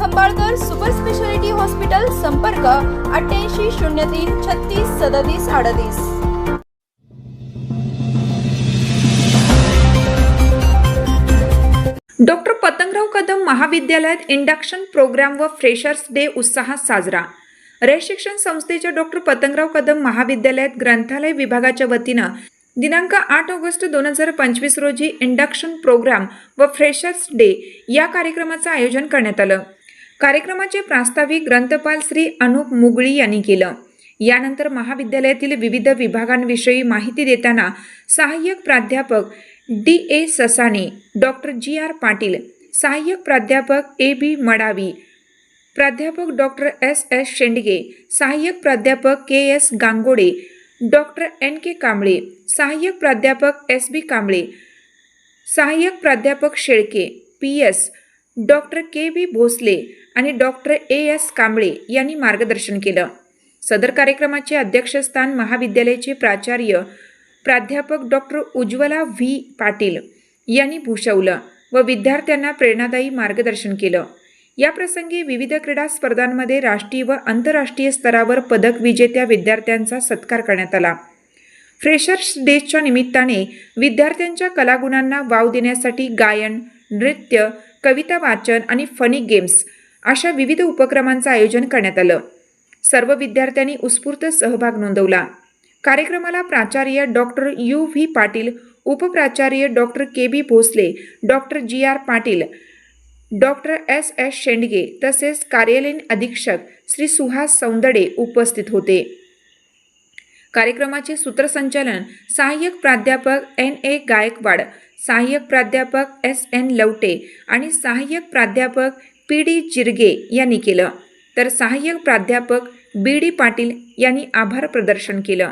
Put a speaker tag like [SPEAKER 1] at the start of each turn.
[SPEAKER 1] Khambalkar super speciality hospital संपर्क अठ्ठ्याऐंशी शून्य तीन छत्तीस सदतीस अडतीस.
[SPEAKER 2] डॉक्टर पतंगराव कदम महाविद्यालयात इंडक्शन प्रोग्राम व फ्रेशर्स डे उत्साहात साजरा. रे शिक्षण संस्थेच्या डॉक्टर पतंगराव कदम महाविद्यालयात ग्रंथालय विभागाच्या वतीनं दिनांक आठ ऑगस्ट दोन हजार पंचवीस रोजी इंडक्शन प्रोग्राम व फ्रेशर्स डे या कार्यक्रमाचं आयोजन करण्यात आलं. कार्यक्रमाचे प्रास्ताविक ग्रंथपाल श्री अनुप मुगळी यांनी केलं. यानंतर महाविद्यालयातील विविध विभागांविषयी माहिती देताना सहाय्यक प्राध्यापक D A Sasane doctor G R Patil सहाय्यक प्राध्यापक ए बी मडावी प्राध्यापक डॉक्टर एस एस शेंडगे सहाय्यक प्राध्यापक K S Gangode doctor N K Kamble सहाय्यक प्राध्यापक एस बी कांबळे सहाय्यक प्राध्यापक Shelke P S doctor K V Bhosale आणि डॉक्टर ए एस कांबळे यांनी मार्गदर्शन केलं. सदर कार्यक्रमाचे अध्यक्षस्थान महाविद्यालयाचे प्राचार्य प्राध्यापक डॉक्टर उज्ज्वला व्ही पाटील यांनी भूषवलं व विद्यार्थ्यांना प्रेरणादायी मार्गदर्शन केलं. या प्रसंगी विविध क्रीडा स्पर्धांमध्ये राष्ट्रीय व आंतरराष्ट्रीय स्तरावर पदक विजेत्या विद्यार्थ्यांचा सत्कार करण्यात आला. फ्रेशर्स डेच्या निमित्ताने विद्यार्थ्यांच्या कलागुणांना वाव देण्यासाठी गायन नृत्य कविता वाचन आणि फनी गेम्स अशा विविध उपक्रमांचं आयोजन करण्यात आलं. सर्व विद्यार्थ्यांनी उत्स्फूर्त सहभाग नोंदवला. कार्यक्रमाला प्राचार्य doctor U V Patil उपप्राचार्य doctor K B Bhosale doctor G R Patil doctor S S Shendge तसेच कार्यालयीन अधीक्षक श्री सुहास सौंदडे उपस्थित होते. कार्यक्रमाचे सूत्रसंचालन सहाय्यक प्राध्यापक एन ए गायकवाड सहाय्यक प्राध्यापक एस एन लवटे आणि सहाय्यक प्राध्यापक पी डी जिरगे यांनी केलं. तर सहाय्यक प्राध्यापक बी डी पाटील यांनी आभार प्रदर्शन केलं.